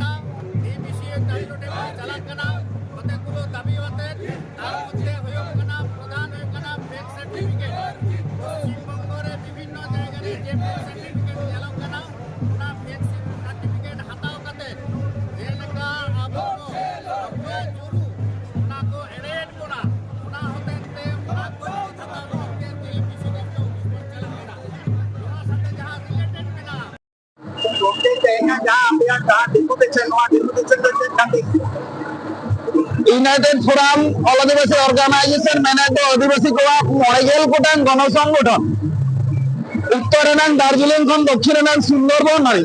ঢাকা ডিবিসিএর দাবির ওঠে চালাক কানা কতগুলো দাবি আতেন তার মধ্যে হয়ে কানা প্রধান হয়ে কানা ফেক সার্টিফিকেট পশ্চিমবঙ্গের বিভিন্ন জায়গায় যে ফেক সার্টিফিকেট চালাক কানা ওনা ফেক সার্টিফিকেট হাতাও কাতে যে লেখা আবরণ অপরাধ জরু ওনা কো এড়েট কোনা। ওনা হতেন তে ওনা কো থাকা Dad. United forum all organisation তো আদিবাসী কোয়া মড়ে গেল গোটাং গণসংগঠন উত্তর রেনাং দার্জিলিং খন দক্ষিণ রেনাং সুন্দরবন নারী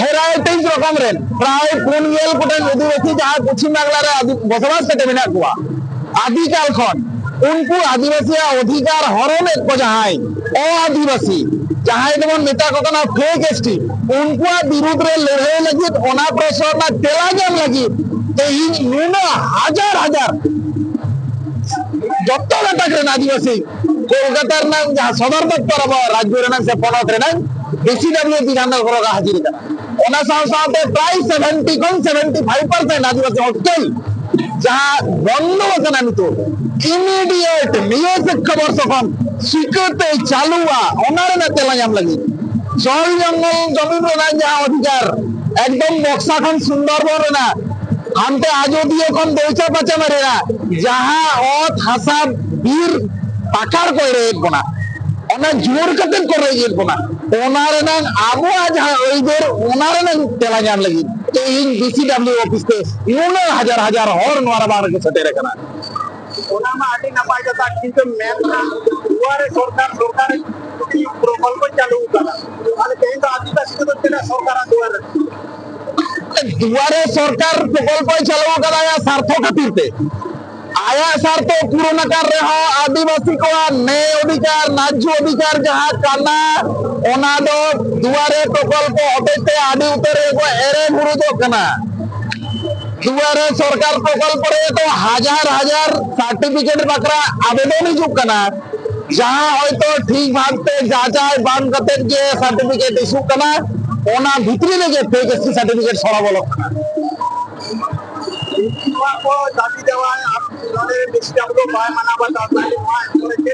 হেরায় রকম রেন প্রায় গেল গোটাং আদিবাসী যাহা পশ্চিম বাংলার বসবাস কাটে মেনা আদিকাল খন উনকু আদিবাসী অধিকার হরণ এক যাহাই অ আদিবাসী যাহাই যেমন মেতা কখনো ফেক এসটি উনকুয়া বিরুদ্ধে লড়াই লাগি ওনা প্রশ্ন না তেলা জাম লাগি তেহিন নুন হাজার হাজার যত রেন আদিবাসী কলকাতার নাম যাহা সদর দপ্তর আবার রাজ্য রেনাং সে পনত রেনাং বিসিডব্লিউ বিধাননগর ঘরগা হাজির কানা ওনা সাথ প্রায় সেভেন্টি কোন সেভেন্টি ফাইভ পার্সেন্ট আদিবাসী হোস্টেল যাহা বন্ধ আছেন আমি তো ইমিডিয়েট নিয়োজিত খবর তখন স্বীকৃতি চালুয়া ওনারে না তেলা জাম লাগি। জল জঙ্গল জমি রেনা যাহা অধিকার। একদম বক্সা খন সুন্দরবন রেনা হান্তে আজদিও খন দৌচা পাচা মেরেনা যাহা অত হাসা বীর পাকার কইরে বনা ona জোর কাতে করে না ওনার নাং আবু আজ ওইদের ওনার নাং তেলা জাম লাগি। তো ইন ডিসিডব্লিউ অফিস তে ইউনো হাজার হাজার হর নোয়ারা বার কে সতেরে কানা ওনা মা আটি নাপাই কথা কিন্তু মেন দুয়ারে সরকার সরকারে দুটি প্রকল্প চালু করা মানে তেহেᱧ তো আদিবাসী কো তেনা সরকার দুয়ারে দুয়ারে সরকার প্রকল্প চালাও কাদা স্বার্থ খাতিরতে আয়া স্বার্থ পূরণ কর রেহ আদিবাসী কো নে অধিকার ন্যায্য অধিকার যাহা কানা দুয়ারে প্রকল্প হতেতে আদি এরে গুরুদো কানা। দুয়ারে সরকার প্রকল্প হাজার হাজার সার্টিফিকেট বাকরা আবেদন হিজুক যাহা হয়তো ঠিক ভাবতে যাচাই বান কাতে যে সার্টিফিকেট ইস্যু কানা, ওনা ভিতরে লেগে ফেক এসটি সার্টিফিকেট কো দাবি দেওয়া আপনাদের মানা বাতা তাহলে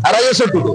বুরুকন রাজেশ্বর টুডু